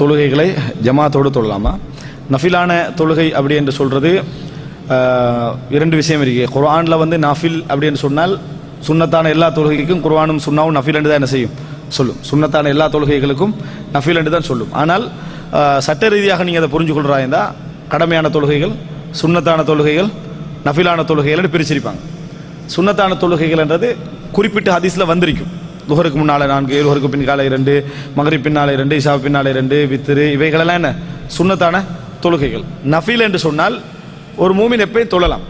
தொழுகைகளை ஜமாத்தோடு தொழலாமா? நஃபிலான தொழுகை அப்படி என்று சொல்றது இரண்டு விஷயம் இருக்கு. குர்ஆனில் வந்து நஃபில் அப்படி என்று சொன்னால் சுன்னத்தான எல்லா தொழுகைக்கும் குர்ஆனும் சுன்னாவும் நஃபில் என்று தான் என்ன செய்யும்? சொல்லும். சுன்னத்தான எல்லா தொழுகைகளுக்கும் நஃபில் என்று தான் சொல்லும். ஆனால் சட்ட ரீதியாக நீங்கள் அதை புரிஞ்சு கொள்றாயிருந்தா கடமையான தொழுகைகள் சுன்னத்தான தொழுகைகள் நஃபிலான தொழுகைகள் பிரிச்சிருப்பாங்க. சுன்னத்தான தொழுகைகள் என்றது குறிப்பிட்ட ஹதீஸில் வந்திருக்கும். துகருக்கு முன்னால் நான்கு லுஹருக்கு பின்னால இரண்டு மகரி பின்னால் இரண்டு இஷா பின்னால் இரண்டு வித்திரு இவைகளெல்லாம் என்ன? சுண்ணத்தான தொழுகைகள். நஃபீல் என்று சொன்னால் ஒரு மூமின் எப்பயும் தொழலாம்.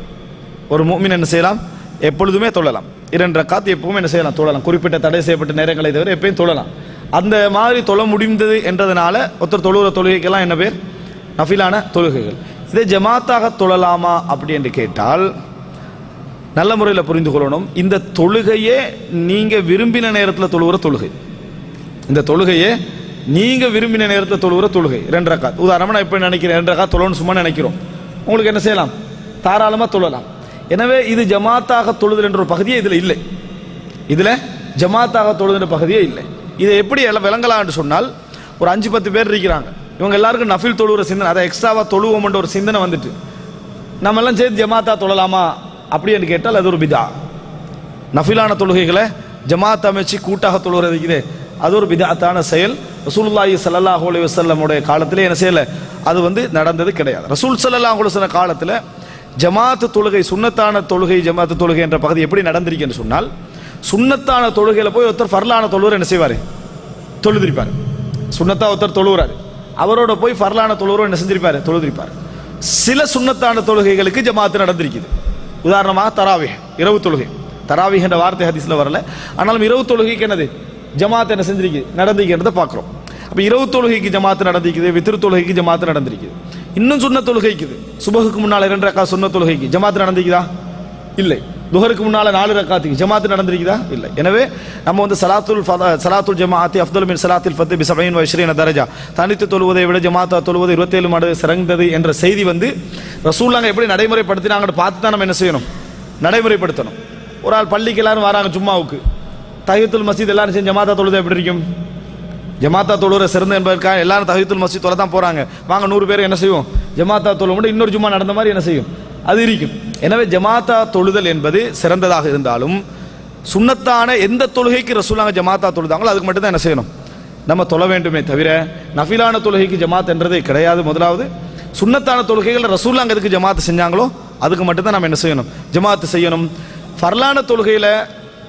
ஒரு மூமின் என்ன செய்யலாம்? எப்பொழுதுமே தொழலாம். இரண்டு ரக்காத் எப்பவும் என்ன செய்யலாம்? தொழலாம். குறிப்பிட்ட தடை செய்யப்பட்ட நேரங்களை தவிர எப்பயும் தொழலாம். அந்த மாதிரி தொழ முடிந்தது என்றதுனால ஒருத்தர் தொழுகிற தொழுகைக்கெல்லாம் என்ன பேர்? நஃபிலான தொழுகைகள். இதை ஜமாத்தாக தொழலாமா அப்படி என்று கேட்டால் நல்ல முறையில் புரிந்து கொள்ளணும். இந்த தொழுகையே நீங்க விரும்பின நேரத்தில் தொழுகிற தொழுகை. இந்த தொழுகையே நீங்க விரும்பின நேரத்தில் தொழுகிற தொழுகை. ரெண்டு ரக்கா உதாரணமாக நான் இப்போ நினைக்கிறேன் ரெண்டு ரக்கா தொழணும் சும்மா நினைக்கிறோம். உங்களுக்கு என்ன செய்யலாம்? தாராளமாக தொழலாம். எனவே இது ஜமாத்தாக தொழுதல் என்ற ஒரு பகுதியே இதில் இல்லை. இதில் ஜமாத்தாக தொழுதுன்ற பகுதியே இல்லை. இதை எப்படி எல்லாம் சொன்னால் ஒரு அஞ்சு பத்து பேர் இருக்கிறாங்க. இவங்க எல்லாருக்கும் நஃபில் தொழுகிற சிந்தனை அதை எக்ஸ்ட்ராவாக தொழுவோம்ன்ற ஒரு சிந்தனை வந்துட்டு. நம்மெல்லாம் சேர்த்து ஜமாத்தா தொழலாமா? அப்படி என்று கேட்டால் அது ஒரு பிதா. நஃபிலான தொழுகைகளை ஜமாத் அமைச்சு கூட்டாக தொழுகிறது இருக்குது அது ஒரு பிதாத்தான செயல். ரசூல்லாஹி ஸல்லல்லாஹு அலி வசல்லமுடைய காலத்தில் என்ன செய்யலை? அது வந்து நடந்தது கிடையாது. ரசூல் சல்லாஹ் அலுவலன காலத்தில் ஜமாத்து தொழுகை சுன்னத்தான தொழுகை ஜமாத்து தொழுகை என்ற பகுதி எப்படி நடந்திருக்குன்னு சொன்னால் சுன்னத்தான தொழுகையில் போய் ஒருத்தர் ஃபர்லான தொழுவர் என்ன செய்வார்? தொழுதிருப்பார். சுன்னத்தா ஒருத்தர் தொழுகிறார் அவரோட போய் ஃபர்லான தொழுவரும் என்ன செஞ்சிருப்பார்? தொழுதிருப்பார். சில சுன்னத்தான தொழுகைகளுக்கு ஜமாத்து நடந்திருக்குது. உதாரணமாக தராவி இரவு தொழுகை. தராவி என்ற வார்த்தை ஹதீஸில் வரல. ஆனாலும் இரவு தொழுகைக்கு என்னது? ஜமாத் என்ன செஞ்சிருக்கு? நடந்திருக்கிறத பார்க்குறோம். அப்போ இரவு தொழுகைக்கு ஜமாத்து நடந்திருக்குது வித்திரு தொழுகைக்கு ஜமாத்து நடந்திருக்குது. இன்னும் சொன்ன தொழுகைக்குது. சுபகுக்கு முன்னால் இரண்டு ரக்கா சொன்ன தொழுகைக்கு ஜமாத்து நடந்திருக்குதா? இல்லை. துஹருக்கு முன்னால் நாலு ரக்காத்துக்கு ஜமாத்து நடந்திருக்குதா? இல்லை. எனவே நம்ம வந்து சலாத்துல் சலாத்துல் ஜமாத்தி அப்துல் மின் சலாத்தில் ஃபத்து பி சபையின் வைஸ்ரீன தரஜா. தனித்து தொழுவதை விட ஜமாத்தா தொழுவது இருபத்தேழு மடங்கு சிறந்தது என்ற செய்தி வந்து ரசூல்லாங்க எப்படி நடைமுறைப்படுத்தினாங்கன்னு பார்த்து தான் நம்ம என்ன செய்யணும்? நடைமுறைப்படுத்தணும். ஒரு ஆள் பள்ளிக்கு எல்லாரும் வராங்க ஜும்மாவுக்கு. தகித்துல் மசீத் எல்லாரும் செஞ்சு ஜமாத்தா தொழுது எப்படி இருக்கும்? ஜமாத்தா தொழுகிற சிறந்த என்பதற்காக எல்லாரும் தஹித்துல் மஸ்ஜித் தொலை தான் போகிறாங்க வாங்க நூறு பேர் என்ன செய்வோம்? ஜமாத்தா தொழுவோம் மட்டும் இன்னொரு ஜும்மா நடந்த மாதிரி என்ன செய்யும்? அது இருக்கும். எனவே ஜமாத்தா தொழுதல் என்பது சிறந்ததாக இருந்தாலும் சுன்னத்தான எந்த தொழுகைக்கு ரசூலாங்க ஜமாத்தா தொழுதாங்களோ அதுக்கு மட்டும் தான் என்ன செய்யணும்? நம்ம தொழ வேண்டுமே தவிர நஃபிலான தொழுகைக்கு ஜமாத் என்றது கிடையாது. முதலாவது சுன்னத்தான தொழுகைகள் ரசூலாங்க எதுக்கு ஜமாத்து செஞ்சாங்களோ அதுக்கு மட்டும்தான் நம்ம என்ன செய்யணும்? ஜமாத்து செய்யணும். ஃபர்லான தொழுகையில்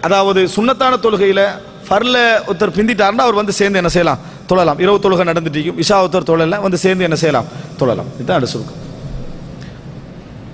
அதாவது சுன்னத்தான தொழுகையில் ஃபர்ல ஒருத்தர் பிந்திட்டாருன்னா அவர் வந்து சேர்ந்து என்ன செய்யலாம்? தொழலாம். இரவு தொழுகை நடந்துட்டு இருக்கும். இஷா ஒருத்தர் தொழல வந்து சேர்ந்து என்ன செய்யலாம்? தொழலாம். இதுதான் அடுத்த